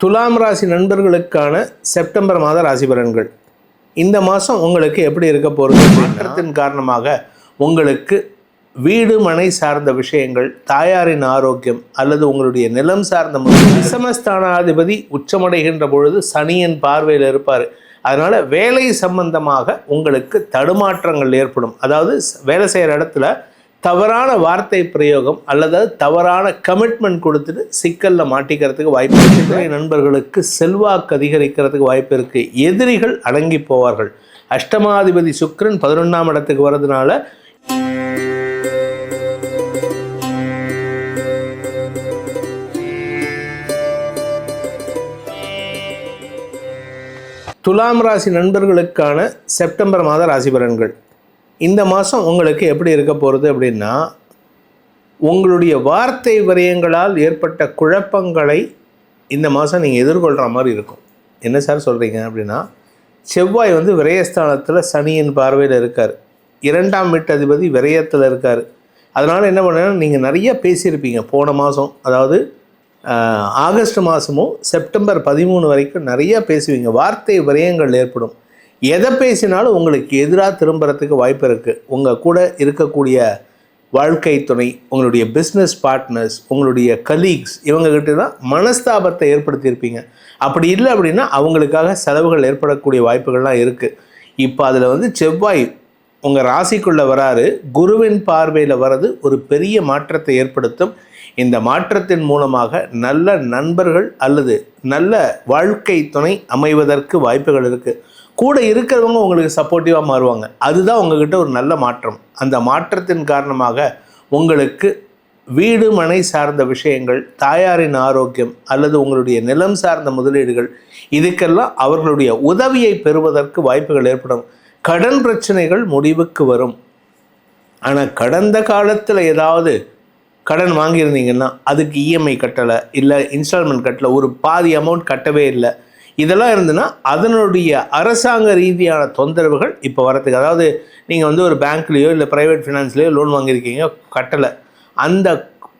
துலாம் ராசி நண்பர்களுக்கான செப்டம்பர் மாத ராசி பலன்கள். இந்த மாதம் உங்களுக்கு எப்படி இருக்க போகிறது மாற்றத்தின் காரணமாக உங்களுக்கு வீடு மனை சார்ந்த விஷயங்கள் தாயாரின் ஆரோக்கியம் அல்லது உங்களுடைய நிலம் சார்ந்த முறையில் சமஸ்தானாதிபதி உச்சமடைகின்ற பொழுது சனியின் பார்வையில் இருப்பார். அதனால் வேலை சம்பந்தமாக உங்களுக்கு தடுமாற்றங்கள் ஏற்படும். அதாவது வேலை செய்கிற இடத்துல தவறான வார்த்தை பிரயோகம் அல்லது தவறான கமிட்மெண்ட் கொடுத்துட்டு சிக்கலில் மாட்டிக்கிறதுக்கு வாய்ப்பு இருக்குது நண்பர்களுக்கு செல்வாக்கு அதிகரிக்கிறதுக்கு வாய்ப்பு இருக்குது எதிரிகள் அடங்கி போவார்கள். அஷ்டமாதிபதி சுக்ரன் பதினொன்றாம் இடத்துக்கு வர்றதுனால துலாம் ராசி நண்பர்களுக்கான செப்டம்பர் மாத ராசி பலன்கள். இந்த மாதம் உங்களுக்கு எப்படி இருக்க போகிறது அப்படின்னா உங்களுடைய வார்த்தை விரயங்களால் ஏற்பட்ட குழப்பங்களை இந்த மாதம் நீங்கள் எதிர்கொள்கிற மாதிரி இருக்கும். என்ன சார் சொல்கிறீங்க அப்படின்னா செவ்வாய் வந்து விரயஸ்தானத்தில் சனியின் பார்வையில் இருக்கார். இரண்டாம் வீட்டதிபதி விரயத்தில் இருக்கார். அதனால் என்ன பண்ணுன்னா நீங்கள் நிறைய பேசியிருப்பீங்க. போன மாதம் அதாவது ஆகஸ்ட் மாதமும் செப்டம்பர் பதிமூணு வரைக்கும் நிறையா பேசுவீங்க. வார்த்தை விரயங்கள் ஏற்படும். எதை பேசினாலும் உங்களுக்கு எதிராக திரும்புறதுக்கு வாய்ப்பு இருக்குது உங்கள் கூட இருக்கக்கூடிய வாழ்க்கை துணை உங்களுடைய பிஸ்னஸ் பார்ட்னர்ஸ் உங்களுடைய கலீக்ஸ் இவங்ககிட்ட தான் மனஸ்தாபத்தை ஏற்படுத்தியிருப்பீங்க அப்படி இல்லை அப்படின்னா அவங்களுக்காக செலவுகள் ஏற்படக்கூடிய வாய்ப்புகள்லாம் இருக்குது இப்போ அதில் வந்து செவ்வாய் உங்கள் ராசிக்குள்ளே வராரு. குருவின் பார்வையில் வர்றது ஒரு பெரிய மாற்றத்தை ஏற்படுத்தும். இந்த மாற்றத்தின் மூலமாக நல்ல நண்பர்கள் அல்லது நல்ல வாழ்க்கை துணை அமைவதற்கு வாய்ப்புகள் இருக்குது கூட இருக்கிறவங்க உங்களுக்கு சப்போர்ட்டிவாக மாறுவாங்க. அதுதான் உங்ககிட்ட ஒரு நல்ல மாற்றம். அந்த மாற்றத்தின் காரணமாக உங்களுக்கு வீடு மனை சார்ந்த விஷயங்கள் தாயாரின் ஆரோக்கியம் அல்லது உங்களுடைய நிலம் சார்ந்த முதலீடுகள் இதுக்கெல்லாம் அவர்களுடைய உதவியை பெறுவதற்கு வாய்ப்புகள் ஏற்படும். கடன் பிரச்சனைகள் முடிவுக்கு வரும். ஆனால் கடந்த காலத்தில் ஏதாவது கடன் வாங்கியிருந்தீங்கன்னா அதுக்கு இஎம்ஐ கட்டலை இல்லை இன்ஸ்டால்மெண்ட் கட்டலை ஒரு பாதி அமௌண்ட் கட்டவே இல்லை. இதெல்லாம் இருந்ததுன்னா அதனுடைய அரசாங்க ரீதியான தொந்தரவுகள் இப்போ வரதுக்கு அதாவது நீங்கள் வந்து ஒரு பேங்க்லேயோ இல்லை ப்ரைவேட் ஃபினான்ஸ்லேயோ லோன் வாங்கியிருக்கீங்க கட்டலை. அந்த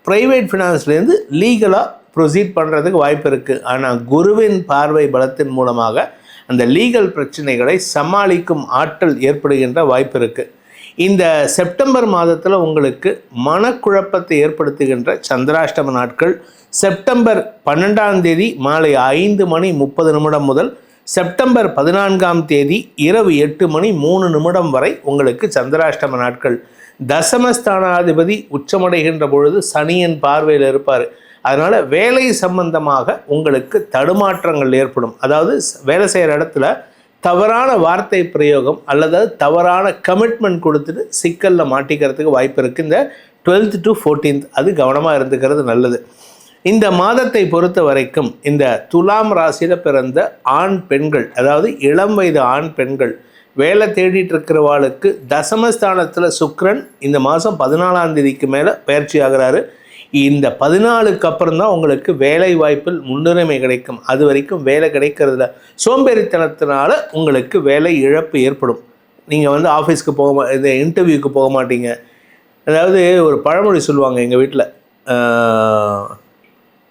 ப்ரைவேட் ஃபினான்ஸ்லேருந்து லீகலாக ப்ரொசீட் பண்ணுறதுக்கு வாய்ப்பு இருக்குது ஆனால் குருவின் பார்வை பலத்தின் மூலமாக அந்த லீகல் பிரச்சனைகளை சமாளிக்கும் ஆற்றல் ஏற்படுகின்ற வாய்ப்பு இருக்குது இந்த செப்டம்பர் மாதத்தில் உங்களுக்கு மனக்குழப்பத்தை ஏற்படுத்துகின்ற சந்திராஷ்டம நாட்கள் செப்டம்பர் பன்னெண்டாம் தேதி மாலை ஐந்து மணி முப்பது நிமிடம் முதல் செப்டம்பர் பதினான்காம் தேதி இரவு எட்டு மணி மூணு நிமிடம் வரை உங்களுக்கு சந்திராஷ்டம நாட்கள். தசமஸ்தானாதிபதி உச்சமடைகின்ற பொழுது சனியின் பார்வையில் இருப்பார். அதனால் வேலை சம்பந்தமாக உங்களுக்கு தடுமாற்றங்கள் ஏற்படும். அதாவது வேலை செய்கிற இடத்துல தவறான வார்த்தை பிரயோகம் அல்லது தவறான கமிட்மெண்ட் கொடுத்துட்டு சிக்கலில் மாட்டிக்கிறதுக்கு வாய்ப்பு இருக்குது இந்த டுவெல்த் டு ஃபோர்டீன்த் அது கவனமாக இருந்துக்கிறது நல்லது. இந்த மாதத்தை பொறுத்த வரைக்கும் இந்த துலாம் ராசியில் பிறந்த ஆண் பெண்கள் அதாவது இளம் வயது ஆண் பெண்கள் வேலை தேடிட்டு இருக்கிறவாளுக்கு தசமஸ்தானத்தில் சுக்ரன் இந்த மாதம் பதினாலாம் தேதிக்கு மேலே பயிற்சி ஆகிறாரு. இந்த பதினாலுக்கு அப்புறம் தான் உங்களுக்கு வேலை வாய்ப்பில் முன்னுரிமை கிடைக்கும். அது வரைக்கும் வேலை கிடைக்கிறதுல சோம்பேறித்தனத்தினால உங்களுக்கு வேலை இழப்பு ஏற்படும். நீங்கள் வந்து ஆஃபீஸ்க்கு போக மா இந்த இன்டர்வியூக்கு போக மாட்டீங்க. அதாவது ஒரு பழமொழி சொல்லுவாங்க எங்கள் வீட்டில்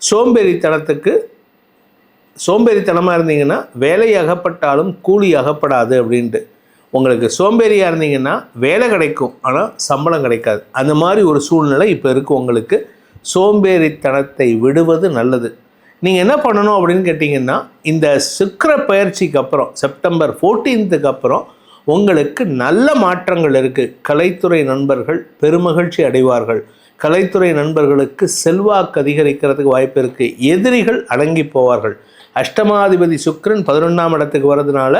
சோம்பேறித்தனத்துக்கு சோம்பேறித்தனமாக இருந்தீங்கன்னா வேலை அகப்பட்டாலும் கூலி அகப்படாது அப்படின்ட்டு. உங்களுக்கு சோம்பேறியாக இருந்தீங்கன்னா வேலை கிடைக்கும் ஆனால் சம்பளம் கிடைக்காது. அந்த மாதிரி ஒரு சூழ்நிலை இப்போ இருக்குது உங்களுக்கு. சோம்பேறித்தனத்தை விடுவது நல்லது. நீங்கள் என்ன பண்ணணும் அப்படின்னு கேட்டிங்கன்னா இந்த சுக்கர பயிற்சிக்கு அப்புறம் செப்டம்பர் ஃபோர்டீன்த்துக்கு அப்புறம் உங்களுக்கு நல்ல மாற்றங்கள் இருக்குது கலைத்துறை நண்பர்கள் பெருமகிழ்ச்சி அடைவார்கள். கலைத்துறை நண்பர்களுக்கு செல்வாக்கு அதிகரிக்கிறதுக்கு வாய்ப்பு இருக்குது எதிரிகள் அடங்கி போவார்கள். அஷ்டமாதிபதி சுக்ரன் பதினொன்றாம் இடத்துக்கு வர்றதுனால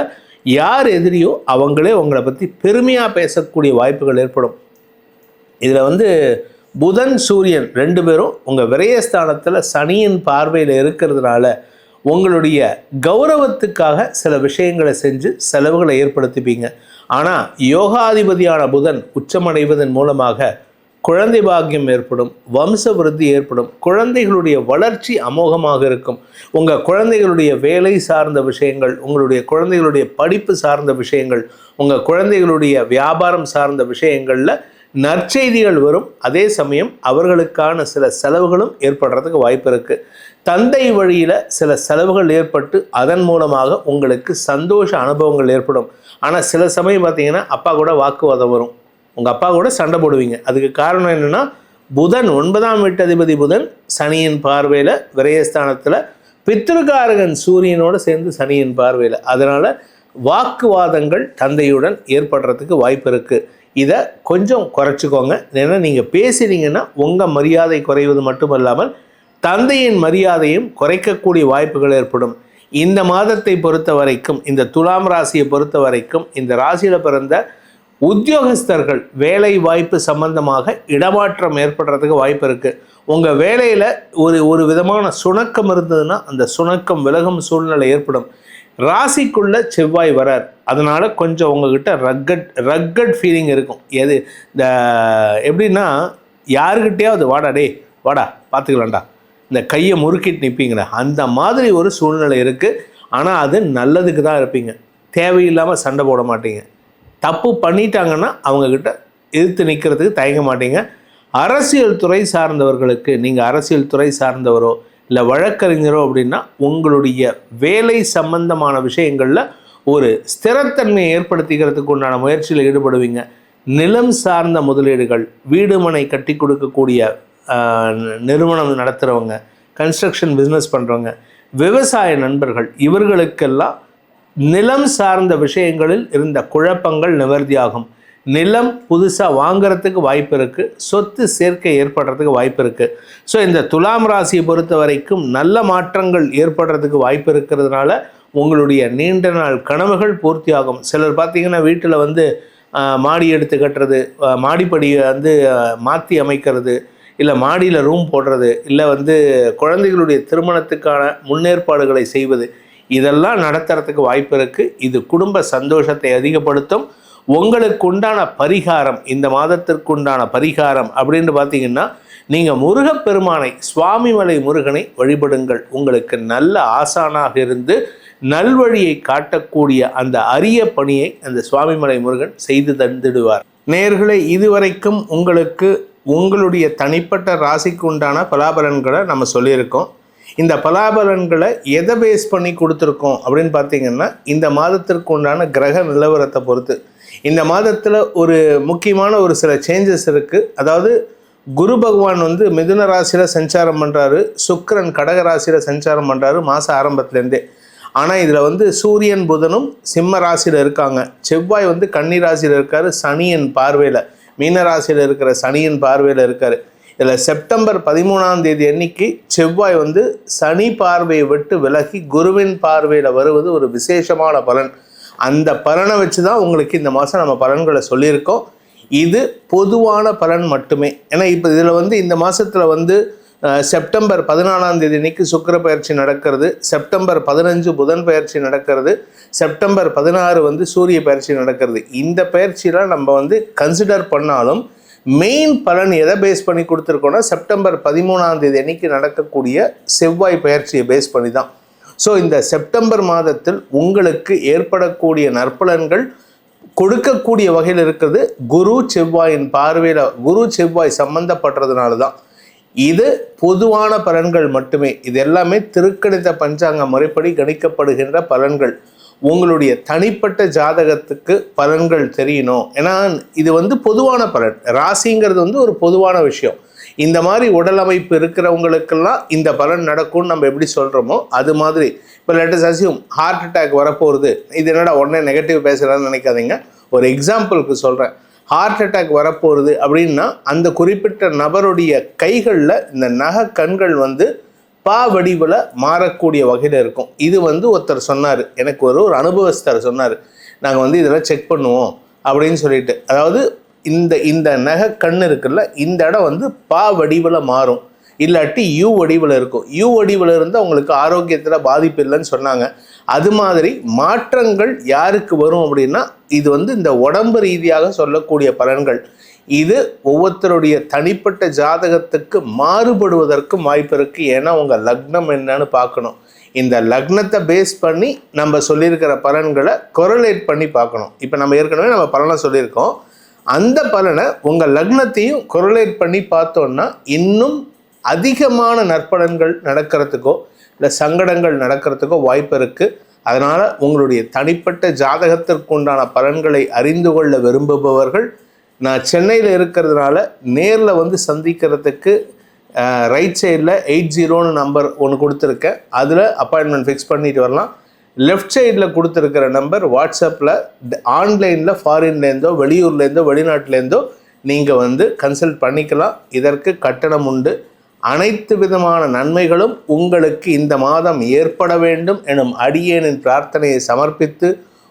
யார் எதிரியோ அவங்களே உங்களை பற்றி பெருமையாக பேசக்கூடிய வாய்ப்புகள் ஏற்படும். இதில் வந்து புதன் சூரியன் ரெண்டு பேரும் உங்கள் விரயஸ்தானத்தில் சனியின் பார்வையில் இருக்கிறதுனால உங்களுடைய கௌரவத்துக்காக சில விஷயங்களை செஞ்சு செலவுகளை ஏற்படுத்திப்பீங்க. ஆனால் யோகாதிபதியான புதன் உச்சமடைவதன் மூலமாக குழந்தை பாக்கியம் ஏற்படும் வம்ச விருத்தி ஏற்படும் குழந்தைகளுடைய வளர்ச்சி அமோகமாக இருக்கும். உங்கள் குழந்தைகளுடைய வேலை சார்ந்த விஷயங்கள் உங்களுடைய குழந்தைகளுடைய படிப்பு சார்ந்த விஷயங்கள் உங்கள் குழந்தைகளுடைய வியாபாரம் சார்ந்த விஷயங்களில் நற்செய்திகள் வரும். அதே சமயம் அவர்களுக்கான சில செலவுகளும் ஏற்படுறதுக்கு வாய்ப்பு இருக்குது தந்தை வழியில் சில செலவுகள் ஏற்பட்டு அதன் மூலமாக உங்களுக்கு சந்தோஷ அனுபவங்கள் ஏற்படும். ஆனால் சில சமயம் பார்த்தீங்கன்னா அப்பா கூட வாக்குவாதம் வரும். உங்கள் அப்பா கூட சண்டை போடுவீங்க. அதுக்கு காரணம் என்னென்னா புதன் ஒன்பதாம் வீட்டதிபதி புதன் சனியின் பார்வையில் விரயஸ்தானத்தில் பித்திருக்காரகன் சூரியனோடு சேர்ந்து சனியின் பார்வையில். அதனால் வாக்குவாதங்கள் தந்தையுடன் ஏற்படுறதுக்கு வாய்ப்பு இருக்குது இதை கொஞ்சம் குறைச்சிக்கோங்க. ஏன்னா நீங்கள் பேசினீங்கன்னா உங்கள் மரியாதை குறைவது மட்டுமல்லாமல் தந்தையின் மரியாதையும் குறைக்கக்கூடிய வாய்ப்புகள் ஏற்படும். இந்த மாதத்தை பொறுத்த வரைக்கும் இந்த துலாம் ராசியை பொறுத்த வரைக்கும் இந்த ராசியில் பிறந்த உத்தியோகஸ்தர்கள் வேலை வாய்ப்பு சம்பந்தமாக இடமாற்றம் ஏற்படுறதுக்கு வாய்ப்பு இருக்குது உங்கள் வேலையில் ஒரு ஒரு விதமான சுணக்கம் இருந்ததுன்னா அந்த சுணக்கம் விலகும் சூழ்நிலை ஏற்படும். ராசிக்குள்ள செவ்வாய் வரார். அதனால் கொஞ்சம் உங்ககிட்ட ரக்கட் ரக்கட் ஃபீலிங் இருக்கும். எது இந்த எப்படின்னா யாருக்கிட்டேயாவது வாடா டே வாடா பார்த்துக்கலாம்டா இந்த கையை முறுக்கிட்டு நிற்பீங்களே அந்த மாதிரி ஒரு சூழ்நிலை இருக்குது ஆனால் அது நல்லதுக்கு தான் இருப்பீங்க. தேவையில்லாமல் சண்டை போட மாட்டீங்க. தப்பு பண்ணிட்டாங்கன்னா அவங்கக்கிட்ட எதிர்த்து நிற்கிறதுக்கு தயங்க மாட்டீங்க. அரசியல் துறை சார்ந்தவர்களுக்கு நீங்கள் அரசியல் துறை சார்ந்தவரோ இல்லை வழக்கறிஞரோ அப்படின்னா உங்களுடைய வேலை சம்பந்தமான விஷயங்களில் ஒரு ஸ்திரத்தன்மையை ஏற்படுத்திக்கிறதுக்கு உண்டான முயற்சியில் ஈடுபடுவீங்க. நிலம் சார்ந்த முதலீடுகள் வீடு மனை கட்டி கொடுக்கக்கூடிய நிறுவனம் நடத்துகிறவங்க கன்ஸ்ட்ரக்ஷன் பிஸ்னஸ் பண்ணுறவங்க விவசாய நண்பர்கள் இவர்களுக்கெல்லாம் நிலம் சார்ந்த விஷயங்களில் இருந்த குழப்பங்கள் நிவர்த்தியாகும். நிலம் புதுசாக வாங்கிறதுக்கு வாய்ப்பு இருக்குது சொத்து சேர்க்கை ஏற்படுறதுக்கு வாய்ப்பு இருக்குது ஸோ இந்த துலாம் ராசியை பொறுத்த வரைக்கும் நல்ல மாற்றங்கள் ஏற்படுறதுக்கு வாய்ப்பு இருக்கிறதுனால உங்களுடைய நீண்ட நாள் கனவுகள் பூர்த்தியாகும். சிலர் பார்த்தீங்கன்னா வீட்டில் வந்து மாடி எடுத்து கட்டுறது மாடிப்படியை வந்து மாற்றி அமைக்கிறது இல்லை மாடியில் ரூம் போடுறது இல்லை வந்து குழந்தைகளுடைய திருமணத்துக்கான முன்னேற்பாடுகளை செய்வது இதெல்லாம் நடத்துறதுக்கு வாய்ப்பு இருக்குது இது குடும்ப சந்தோஷத்தை அதிகப்படுத்தும். உங்களுக்கு உண்டான பரிகாரம் இந்த மாதத்திற்கு உண்டான பரிகாரம் அப்படின்னு பார்த்தீங்கன்னா நீங்கள் முருகப்பெருமானை சுவாமிமலை முருகனை வழிபடுங்கள். உங்களுக்கு நல்ல ஆசானாக இருந்து நல்வழியை காட்டக்கூடிய அந்த அரிய பணியை அந்த சுவாமிமலை முருகன் செய்து தந்துடுவார். நேர்களை இதுவரைக்கும் உங்களுக்கு உங்களுடைய தனிப்பட்ட ராசிக்கு உண்டான பலாபலன்களை நம்ம சொல்லியிருக்கோம். இந்த பலாபலன்களை எதை பேஸ் பண்ணி கொடுத்துருக்கோம் அப்படின்னு பார்த்தீங்கன்னா இந்த மாதத்திற்கு உண்டான கிரக நிலவரத்தை பொறுத்து. இந்த மாதத்தில் ஒரு முக்கியமான ஒரு சில சேஞ்சஸ் இருக்குது அதாவது குரு பகவான் வந்து மிதுன ராசியில் சஞ்சாரம் பண்ணுறாரு சுக்கரன் கடக ராசியில் சஞ்சாரம் பண்ணுறாரு மாதம் ஆரம்பத்துலேருந்தே. ஆனால் இதில் வந்து சூரியன் புதனும் சிம்ம ராசியில் இருக்காங்க. செவ்வாய் வந்து கன்னி ராசியில் இருக்கார் சனியன் பார்வையில் மீன ராசியில் இருக்கிற சனியின் பார்வையில் இருக்கார். இதில் செப்டம்பர் பதிமூணாம் தேதி அன்னைக்கு செவ்வாய் வந்து சனி பார்வையை விட்டு விலகி குருவின் பார்வையில் வருவது ஒரு விசேஷமான பலன். அந்த பலனை வச்சு தான் உங்களுக்கு இந்த மாதம் நம்ம பலன்களை சொல்லியிருக்கோம். இது பொதுவான பலன் மட்டுமே. ஏன்னா இப்போ இதில் வந்து இந்த மாதத்தில் வந்து செப்டம்பர் பதினாலாம் தேதி அன்னைக்கு சுக்கர பயிற்சி நடக்கிறது. செப்டம்பர் பதினஞ்சு புதன் பயிற்சி நடக்கிறது. செப்டம்பர் பதினாறு வந்து சூரிய பயிற்சி நடக்கிறது. இந்த பயிற்சியெலாம் நம்ம வந்து கன்சிடர் பண்ணாலும் மெயின் பலன் எதை பேஸ் பண்ணி கொடுத்துருக்கோன்னா செப்டம்பர் பதிமூணாம் தேதி அன்னைக்கு நடக்கக்கூடிய செவ்வாய் பயிற்சியை பேஸ் பண்ணி தான். ஸோ இந்த செப்டம்பர் மாதத்தில் உங்களுக்கு ஏற்படக்கூடிய நற்பலன்கள் கொடுக்கக்கூடிய வகையில் இருக்கிறது குரு செவ்வாயின் பார்வையில் குரு செவ்வாய் சம்பந்தப்படுறதுனால தான். இது பொதுவான பலன்கள் மட்டுமே. இது எல்லாமே திருக்கணித பஞ்சாங்க முறைப்படி கணிக்கப்படுகின்ற பலன்கள். உங்களுடைய தனிப்பட்ட ஜாதகத்துக்கு பலன்கள் தெரியணும். ஏன்னா இது வந்து பொதுவான பலன். ராசிங்கிறது வந்து ஒரு பொதுவான விஷயம். இந்த மாதிரி உடல் அமைப்பு இருக்கிறவங்களுக்கெல்லாம் இந்த பலன் நடக்கும்னு நம்ம எப்படி சொல்கிறோமோ அது மாதிரி. இப்போ லெட்டஸ் அசியும் ஹார்ட் அட்டாக் வரப்போகிறது இது என்னடா உடனே நெகட்டிவ் பேசுகிறான்னு நினைக்காதீங்க. ஒரு எக்ஸாம்பிளுக்கு சொல்கிறேன் ஹார்ட் அட்டாக் வரப்போகிறது அப்படின்னா அந்த குறிப்பிட்ட நபருடைய கைகளில் இந்த நகை கண்கள் வந்து பா வடிவில் மாறக்கூடிய வகையில் இருக்கும். இது வந்து ஒருத்தர் சொன்னார். எனக்கு ஒரு ஒரு அனுபவஸ்தர் சொன்னார். நாங்கள் வந்து இதெல்லாம் செக் பண்ணுவோம் அப்படின்னு சொல்லிட்டு. அதாவது இந்த இந்த நகை கண் இருக்குல்ல இந்த இடம் வந்து பா வடிவில் மாறும். இல்லாட்டி யூ வடிவில் இருக்கும். யூ வடிவில் இருந்தால் உங்களுக்கு ஆரோக்கியத்தில் பாதிப்பு இல்லைன்னு சொன்னாங்க. அது மாதிரி மாற்றங்கள் யாருக்கு வரும் அப்படின்னா இது வந்து இந்த உடம்பு ரீதியாக சொல்லக்கூடிய பலன்கள். இது ஒவ்வொருத்தருடைய தனிப்பட்ட ஜாதகத்துக்கு மாறுபடுவதற்கும் வாய்ப்பு இருக்குது ஏன்னா உங்கள் லக்னம் என்னன்னு பார்க்கணும். இந்த லக்னத்தை பேஸ் பண்ணி நம்ம சொல்லியிருக்கிற பலன்களை கொரலேட் பண்ணி பார்க்கணும். இப்போ நம்ம ஏற்கனவே நம்ம பலனை சொல்லியிருக்கோம். அந்த பலனை உங்கள் லக்னத்தையும் கொரலேட் பண்ணி பார்த்தோன்னா இன்னும் அதிகமான நற்பலன்கள் நடக்கிறதுக்கோ இல்லை சங்கடங்கள் நடக்கிறதுக்கோ வாய்ப்பு இருக்குது அதனால் உங்களுடைய தனிப்பட்ட ஜாதகத்திற்கு உண்டான பலன்களை அறிந்து கொள்ள விரும்புபவர்கள் நான் சென்னையில் இருக்கிறதுனால நேரில் வந்து சந்திக்கிறதுக்கு ரைட் சைடில் எயிட் ஜீரோன்னு நம்பர் ஒன்று கொடுத்துருக்கேன். அதில் அப்பாயின்மெண்ட் ஃபிக்ஸ் பண்ணிட்டு வரலாம். லெஃப்ட் சைடில் கொடுத்துருக்கிற நம்பர் வாட்ஸ்அப்பில் ஆன்லைனில் ஃபாரின்லேருந்தோ வெளியூர்லேருந்தோ வெளிநாட்டிலேருந்தோ நீங்கள் வந்து கன்சல்ட் பண்ணிக்கலாம். இதற்கு கட்டணம் உண்டு. அனைத்து விதமான நன்மைகளும் உங்களுக்கு இந்த மாதம் ஏற்பட வேண்டும் எனும் அடியேனின் பிரார்த்தனையை சமர்ப்பித்து